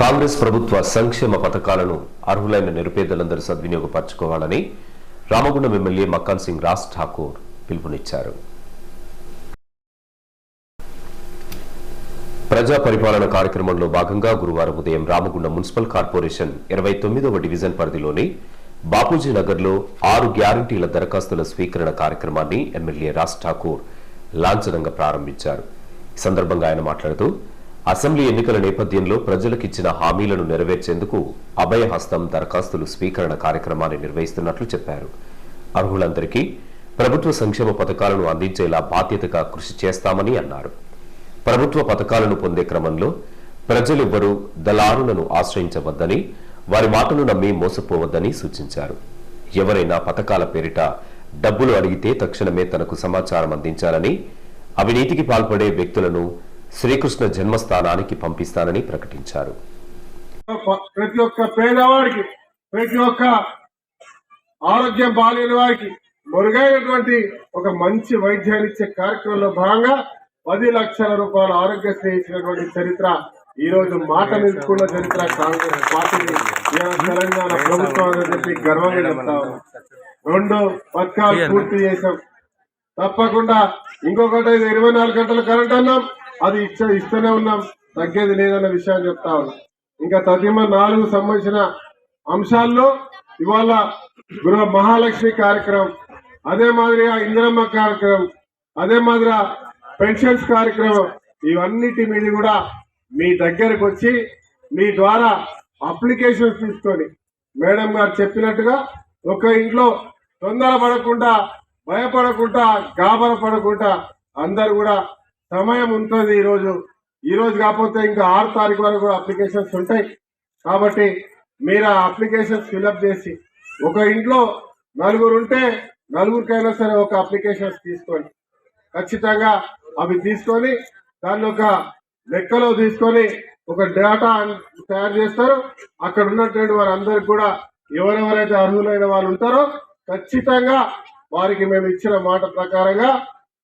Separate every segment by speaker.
Speaker 1: కాంగ్రెస్ ప్రభుత్వ సంక్షేమ పథకాలను అర్హులైన నిరుపేదలందరూ సద్వినియోగపరచుకోవాలని రామగుండం ఎమ్మెల్యే మక్కాన్ సింగ్ రాజ్ ఠాకూర్ పిలుపునిచ్చారు. ప్రజా పరిపాలన కార్యక్రమంలో భాగంగా గురువారం ఉదయం రామగుండం మున్సిపల్ కార్పొరేషన్ ఇరవై తొమ్మిదవ డివిజన్ పరిధిలోని బాపూజీ నగర్లో ఆరు గ్యారంటీల దరఖాస్తుల స్వీకరణ కార్యక్రమాన్ని ఎమ్మెల్యే రాజ్ ఠాకూర్ లాంఛనంగా ప్రారంభించారు. ఈ సందర్భంగా ఆయన మాట్లాడుతూ అసెంబ్లీ ఎన్నికల నేపథ్యంలో ప్రజలకిచ్చిన హామీలను నెరవేర్చేందుకు అభయహస్తం దరఖాస్తులు స్వీకరణ కార్యక్రమాన్ని నిర్వహిస్తున్నట్లు చెప్పారు. అర్హులందరికీ ప్రభుత్వ సంక్షేమ పథకాలను అందించేలా బాధ్యతగా కృషి చేస్తామని అన్నారు. ప్రభుత్వ పథకాలను పొందే క్రమంలో ప్రజలెవ్వరూ దళారులను ఆశ్రయించవద్దని వారి మాటను నమ్మి మోసపోవద్దని సూచించారు. ఎవరైనా పథకాల పేరిట డబ్బులు అడిగితే తక్షణమే తనకు సమాచారం అందించాలని అవినీతికి పాల్పడే వ్యక్తులను శ్రీకృష్ణ జన్మస్థానానికి పంపిస్తానని ప్రకటించారు.
Speaker 2: ప్రతి ఒక్క పేదవాడికి ప్రతి ఒక్క ఆరోగ్యం బాలేని వారికి మెరుగైనటువంటి ఒక మంచి వైద్యాన్ని ఇచ్చే కార్యక్రమంలో భాగంగా పది లక్షల రూపాయల ఆరోగ్యశ్రీ ఇచ్చినటువంటి చరిత్ర ఈ రోజు మాట నిలుచుకున్న చరిత్ర కాంగ్రెస్ పార్టీని తెలంగాణ ప్రభుత్వం అని చెప్పి గర్వంగా చెప్తా రెండు పథకాలు పూర్తి చేశాం. తప్పకుండా ఇంకొకటి ఇరవై నాలుగు గంటల కరెంట్ అన్నాం. అది ఇచ్చ ఇస్తూనే ఉన్నాం. తగ్గేది లేదన్న విషయాన్ని చెప్తా ఉన్నాం. ఇంకా తదిమ నాలుగు సంబంధించిన అంశాల్లో ఇవాళ గృహ మహాలక్ష్మి కార్యక్రమం అదే మాదిరిగా ఇందిరమ్మ కార్యక్రమం అదే మాదిరిగా పెన్షన్స్ కార్యక్రమం ఇవన్నిటి మీద కూడా మీ దగ్గరకు వచ్చి మీ ద్వారా అప్లికేషన్స్ తీసుకొని మేడం గారు చెప్పినట్టుగా ఒక ఇంట్లో తొందర పడకుండా భయపడకుండా గాబర పడకుండా అందరు కూడా సమయం ఉంటుంది ఈరోజు. ఈరోజు కాకపోతే ఇంకా ఆరు తారీఖు వరకు కూడా అప్లికేషన్స్ ఉంటాయి. కాబట్టి మీరు ఆ అప్లికేషన్స్ ఫిలప్ చేసి ఒక ఇంట్లో నలుగురు ఉంటే నలుగురికైనా సరే ఒక అప్లికేషన్స్ తీసుకోండి. ఖచ్చితంగా అవి తీసుకొని దాన్ని ఒక లెక్కలో తీసుకొని ఒక డేటా తయారు చేస్తారు. అక్కడ ఉన్నటువంటి వారందరికి కూడా ఎవరెవరైతే అర్హులైన వాళ్ళు ఉంటారో ఖచ్చితంగా వారికి మేము ఇచ్చిన మాట ప్రకారంగా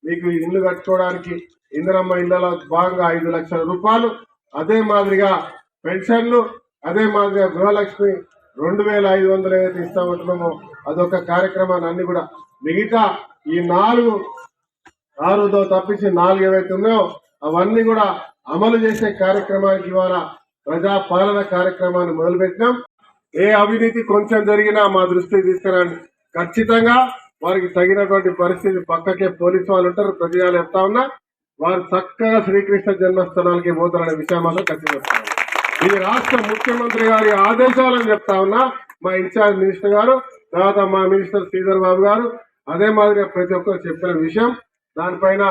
Speaker 2: మీకు ఇల్లు కట్టుకోవడానికి ఇందిరమ్మ ఇళ్ళలో భాగంగా ఐదు లక్షల రూపాయలు అదే మాదిరిగా పెన్షన్లు అదే మాదిరిగా గృహలక్ష్మి రెండు వేల ఐదు వందలు ఏదైతే ఇస్తామంటున్నామో అదొక కార్యక్రమాన్ని అన్ని కూడా మిగతా ఈ నాలుగు ఆరుతో తప్పించి నాలుగు ఏవైతే ఉన్నాయో అవన్నీ కూడా అమలు చేసే కార్యక్రమానికి ఇవాళ ప్రజా పాలన కార్యక్రమాన్ని మొదలుపెట్టినాం. ఏ అవినీతి కొంచెం జరిగినా మా దృష్టికి తీసుకురండి. ఖచ్చితంగా వారికి తగినటువంటి పరిస్థితి పక్కకే పోలీసు వాళ్ళు ఉంటారు ప్రజలు చెప్తా ఉన్నా. వారు చక్కగా శ్రీకృష్ణ జన్మస్థానానికి పోతారనే విషయం మాత్రం ఖచ్చితంగా ఇది రాష్ట్ర ముఖ్యమంత్రి గారి ఆదేశాలని చెప్తా ఉన్నా మా ఇన్ఛార్జ్ మినిస్టర్ గారు తర్వాత మా మినిస్టర్ శ్రీధర్ బాబు గారు అదే మాదిరిగా ప్రతి ఒక్కరు చెప్పిన విషయం. దానిపైన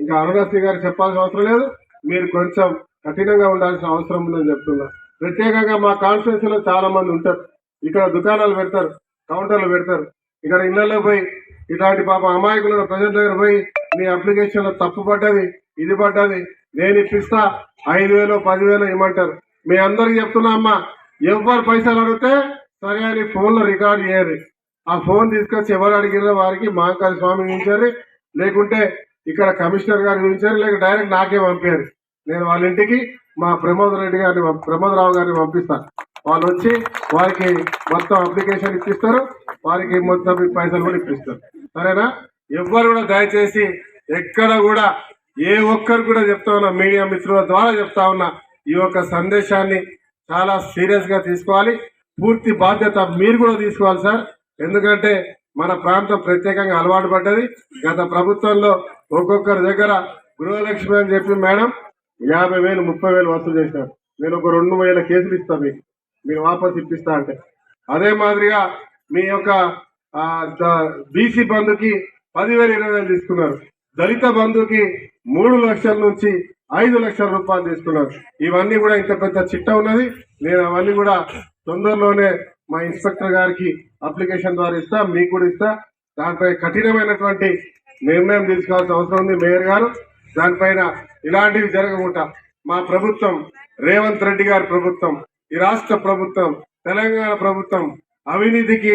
Speaker 2: ఇంకా అరుణశ్రీ గారు చెప్పాల్సిన అవసరం లేదు. మీరు కొంచెం కఠినంగా ఉండాల్సిన అవసరం ఉందని చెప్తున్నా. ప్రత్యేకంగా మా కాన్స్టిట్యూన్సీలో చాలా మంది ఉంటారు. ఇక్కడ దుకాణాలు పెడతారు కౌంటర్లు పెడతారు. ఇక్కడ ఇళ్ళలో పోయి ఇలాంటి పాప అమాయకులను ప్రజల దగ్గర పోయి నీ అప్లికేషన్లో తప్పు పడ్డది ఇది పడ్డది నేను ఇప్పిస్తా ఐదు వేలు పదివేలు ఇవ్వమంటారు మీ అందరికి చెప్తున్నా అమ్మా ఎవరు పైసలు అడిగితే సరే అని ఫోన్లో రికార్డ్ చేయరు ఆ ఫోన్ తీసుకొచ్చి ఎవరు అడిగిరో వారికి మహాకాళి స్వామి ఉంచారు లేకుంటే ఇక్కడ కమిషనర్ గారు ఉంచారు లేక డైరెక్ట్ నాకే పంపారు. నేను వాళ్ళ ఇంటికి మా ప్రమోద్ రెడ్డి గారిని ప్రమోద్ రావు గారిని పంపిస్తాను వాళ్ళు వచ్చి వారికి మొత్తం అప్లికేషన్ ఇప్పిస్తారు. వారికి మొత్తం పైసలు కూడా ఇప్పిస్తారు. సరేనా? ఎవ్వరు కూడా దయచేసి ఎక్కడ కూడా ఏ ఒక్కరు కూడా చెప్తా ఉన్నా మీడియా మిత్రుల ద్వారా చెప్తా ఉన్నా ఈ యొక్క సందేశాన్ని చాలా సీరియస్గా తీసుకోవాలి. పూర్తి బాధ్యత మీరు కూడా తీసుకోవాలి సార్. ఎందుకంటే మన ప్రాంతం ప్రత్యేకంగా అలవాటు పడ్డది. గత ప్రభుత్వంలో ఒక్కొక్కరి దగ్గర గృహలక్ష్మి అని చెప్పి మేడం యాభై వేలు ముప్పై వేలు వసూలు చేసినారు నేను ఒక రెండు వేల కేసులు ఇస్తాను మీకు. మీరు వాపస్ ఇప్పిస్తా అంటే. అదే మాదిరిగా మీ యొక్క బీసీ బంధుకి పదివేలు ఇరవై వేలు తీసుకున్నారు. దళిత బంధుకి మూడు లక్షల నుంచి ఐదు లక్షల రూపాయలు తీసుకున్నారు. ఇవన్నీ కూడా ఇంత పెద్ద చిట్ట ఉన్నది. నేను అవన్నీ కూడా తొందరలోనే మా ఇన్స్పెక్టర్ గారికి అప్లికేషన్ ద్వారా ఇస్తా మీకు కూడా ఇస్తా. దానిపై కఠినమైనటువంటి నిర్ణయం తీసుకోవాల్సిన అవసరం ఉంది మేయర్ గారు. దానిపైన ఇలాంటివి జరగకుండా మా ప్రభుత్వం రేవంత్ రెడ్డి గారి ప్రభుత్వం ఈ రాష్ట్ర ప్రభుత్వం తెలంగాణ ప్రభుత్వం అవినీతికి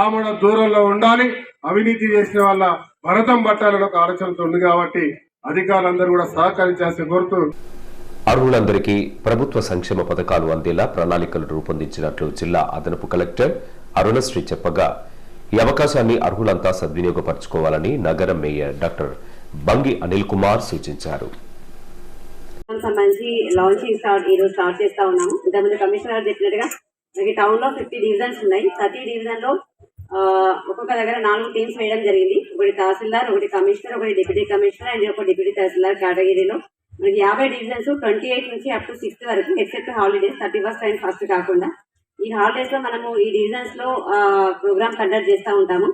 Speaker 2: ఆమడ దూరంలో ఉండాలి. అవినీతి చేసిన వాళ్ళ భరతం పట్టాలని ఒక ఆలోచనతో ఉంది కాబట్టి అధికారులందరూ కూడా సహకరించాల్సి కోరుతూ
Speaker 1: అర్హులందరికీ ప్రభుత్వ సంక్షేమ పథకాలు అందేలా ప్రణాళికలు రూపొందించినట్లు జిల్లా అదనపు కలెక్టర్ అరుణశ్రీ చెప్పగా ఈ అవకాశాన్ని అర్హులంతా సద్వినియోగపరచుకోవాలని నగర మేయర్ డాక్టర్ బంగి అనిల్ కుమార్ సూచించారు.
Speaker 3: సంబంధించి లాంచింగ్ స్టార్ట్ ఈ రోజు స్టార్ట్ చేస్తా ఉన్నాము. ఇంతకుముందు కమిషనర్ గారు చెప్పినట్టుగా మనకి టౌన్లో ఫిఫ్టీ డివిజన్స్ ఉన్నాయి. ప్రతి డివిజన్లో ఒక్కొక్క దగ్గర నాలుగు టీమ్స్ వేయడం జరిగింది. ఒకటి తహసీల్దార్ ఒకటి కమిషనర్ ఒకటి డిప్యూటీ కమిషనర్ అండ్ ఒక డిప్యూటీ తహసీల్దార్ కేటగిరీలో మనకి యాభై డివిజన్స్ ట్వంటీ ఎయిట్ నుంచి అప్ టు సిక్స్త్ వరకు except holidays thirty first and first కాకుండా ఈ హాలిడేస్లో మనము ఈ డివిజన్స్లో ప్రోగ్రామ్ కండక్ట్ చేస్తూ ఉంటాము.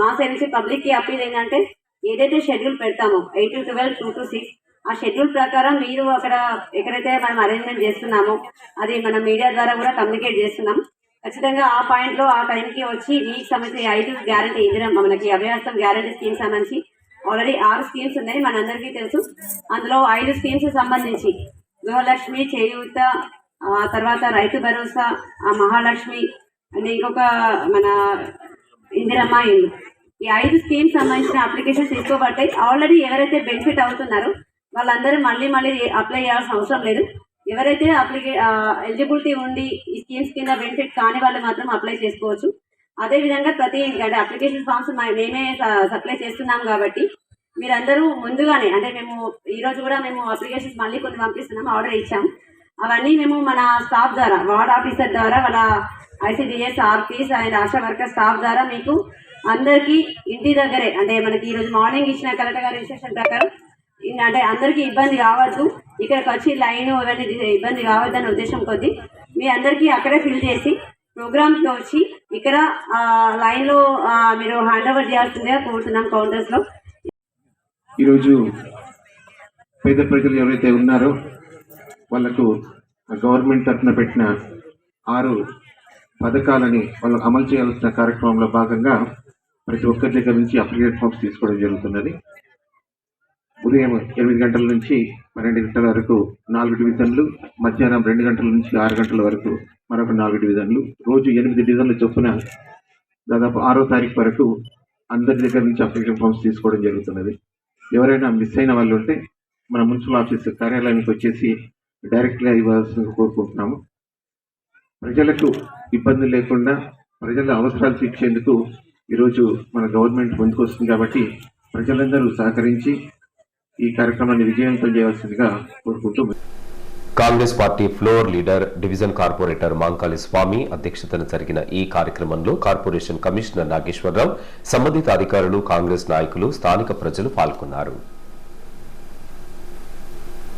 Speaker 3: మా సైడ్ నుంచి పబ్లిక్కి అప్పీల్ ఏంటంటే ఏదైతే షెడ్యూల్ పెడతామో eight to twelve two to six ఆ షెడ్యూల్ ప్రకారం మీరు అక్కడ ఎక్కడైతే మనం అరేంజ్మెంట్ చేస్తున్నామో అది మన మీడియా ద్వారా కూడా కమ్యూనికేట్ చేస్తున్నాం. ఖచ్చితంగా ఆ పాయింట్లో ఆ టైంకి వచ్చి వీక్ సంబంధించి ఐదు గ్యారంటీ ఇందిరా మనకి అభ్యాసం గ్యారంటీ స్కీమ్ సంబంధించి ఆల్రెడీ ఆరు స్కీమ్స్ ఉన్నాయి మనందరికీ తెలుసు. అందులో ఐదు స్కీమ్స్ సంబంధించి గృహలక్ష్మి చేయూత ఆ తర్వాత రైతు భరోసా ఆ మహాలక్ష్మి అండ్ ఇంకొక మన ఇందిరమ్మ ఇల్లు. ఈ ఐదు స్కీమ్స్ సంబంధించిన అప్లికేషన్స్ తీసుకోబడ్డాయి ఆల్రెడీ ఎవరైతే బెనిఫిట్ అవుతున్నారో వాళ్ళందరూ మళ్ళీ మళ్ళీ అప్లై చేయాల్సిన అవసరం లేదు. ఎవరైతే అప్లికే ఎలిజిబిలిటీ ఉండి ఈ స్కీమ్స్ కింద బెనిఫిట్ కాని వాళ్ళు మాత్రం అప్లై చేసుకోవచ్చు. అదేవిధంగా ప్రతి అంటే అప్లికేషన్ ఫామ్స్ మేమే సప్లై చేస్తున్నాం కాబట్టి మీరందరూ ముందుగానే అంటే మేము ఈరోజు కూడా మేము అప్లికేషన్స్ మళ్ళీ కొన్ని పంపిస్తున్నాం ఆర్డర్ ఇచ్చాం. అవన్నీ మేము మన స్టాఫ్ ద్వారా వార్డ్ ఆఫీసర్ ద్వారా వాళ్ళ ICDS RPs and Asha worker staff ద్వారా మీకు అందరికీ ఇంటి దగ్గరే అంటే మనకి ఈరోజు మార్నింగ్ ఇచ్చిన కలెక్టర్ గారి ఇన్స్ట్రక్షన్ ప్రకారం అంటే అందరికీ ఇబ్బంది కావద్దు. ఇక్కడికి వచ్చి లైన్ ఇవన్నీ ఇబ్బంది కావద్దని ఉద్దేశం కొద్దీ మీ అందరికీ అక్కడే ఫిల్ చేసి ప్రోగ్రామ్స్లో వచ్చి ఇక్కడ లైన్లో మీరు హ్యాండ్ ఓవర్ చేయాల్సిందిగా కోరుతున్నాం కౌంటర్స్లో.
Speaker 4: ఈరోజు పేద ప్రజలు ఎవరైతే ఉన్నారో వాళ్ళకు గవర్నమెంట్ తరఫున పెట్టిన ఆరు పథకాలని వాళ్ళు అమలు చేయాల్సిన కార్యక్రమంలో భాగంగా ప్రతి ఒక్కరి దగ్గర నుంచి అప్లికేట్ ఫామ్స్ తీసుకోవడం జరుగుతున్నది. ఉదయం ఎనిమిది గంటల నుంచి పన్నెండు గంటల వరకు నాలుగు డివిజన్లు మధ్యాహ్నం రెండు గంటల నుంచి ఆరు గంటల వరకు మరొక నాలుగు డివిజన్లు. రోజు ఎనిమిది డివిజన్ల చొప్పున దాదాపు ఆరో తారీఖు వరకు అందరి దగ్గర నుంచి అప్లికేషన్ ఫామ్స్ తీసుకోవడం జరుగుతున్నది. ఎవరైనా మిస్ అయిన వాళ్ళు ఉంటే మన మున్సిపల్ ఆఫీస్ కార్యాలయానికి వచ్చేసి డైరెక్ట్గా ఇవ్వాల్సి కోరుకుంటున్నాము. ప్రజలకు ఇబ్బంది లేకుండా ప్రజల అవసరాలు తీర్చేందుకు ఈరోజు మన గవర్నమెంట్ ముందుకు వస్తుంది కాబట్టి ప్రజలందరూ సహకరించి ఈ కార్యక్రమాన్ని విజయవంతం చేయాల్సిందిగా కోరుకుంటూ
Speaker 1: Congress party floor leader division corporator Mankali Swamy అధ్యక్షతన జరిగిన ఈ కార్యక్రమంలో కార్పొరేషన్ కమిషనర్ నాగేశ్వరరావు సంబంధిత అధికారులు కాంగ్రెస్ నాయకులు స్థానిక ప్రజలు పాల్గొన్నారు.